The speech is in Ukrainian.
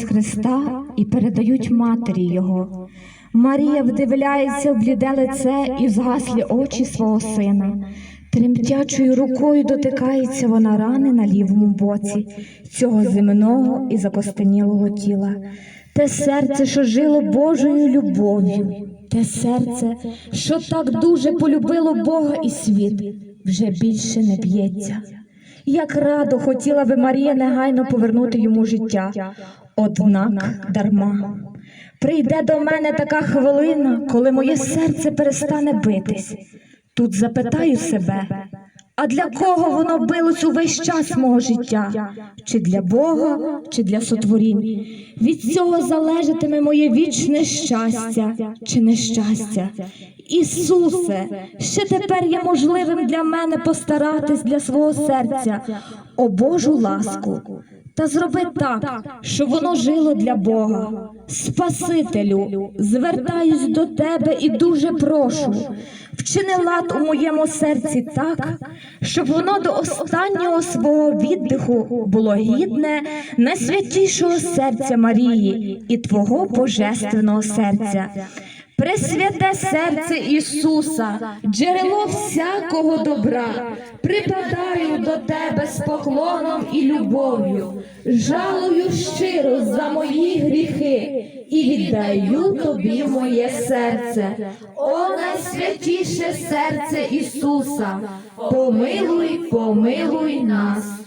з Христа і передають матері Його. Марія вдивляється в бліде лице і згаслі очі свого сина. Тремтячою рукою дотикається вона рани на лівому боці цього земного і закостенілого тіла. Те серце, що жило Божою любов'ю, те серце, що так дуже полюбило Бога і світ, вже більше не б'ється. Як радо хотіла би Марія негайно повернути йому життя, однак дарма. Прийде до мене така хвилина, коли моє серце перестане битись. Тут запитаю себе, а для кого воно билось увесь час мого життя? Чи для Бога, чи для сотворінь? Від цього залежатиме моє вічне щастя чи нещастя. Ісусе, ще тепер є можливим для мене постаратись для свого серця о Божу ласку. Та зроби так, щоб воно жило для Бога. Спасителю, звертаюсь до тебе і дуже прошу. Вчини лад у моєму серці так, щоб воно до останнього свого віддиху було гідне найсвятішого серця Марії і Твого божественного серця. Пресвяте серце Ісуса, джерело всякого добра, припадаю до Тебе з поклоном і любов'ю, жалую щиро за мої гріхи і віддаю Тобі моє серце, о найсвятіше серце Ісуса, помилуй, помилуй нас.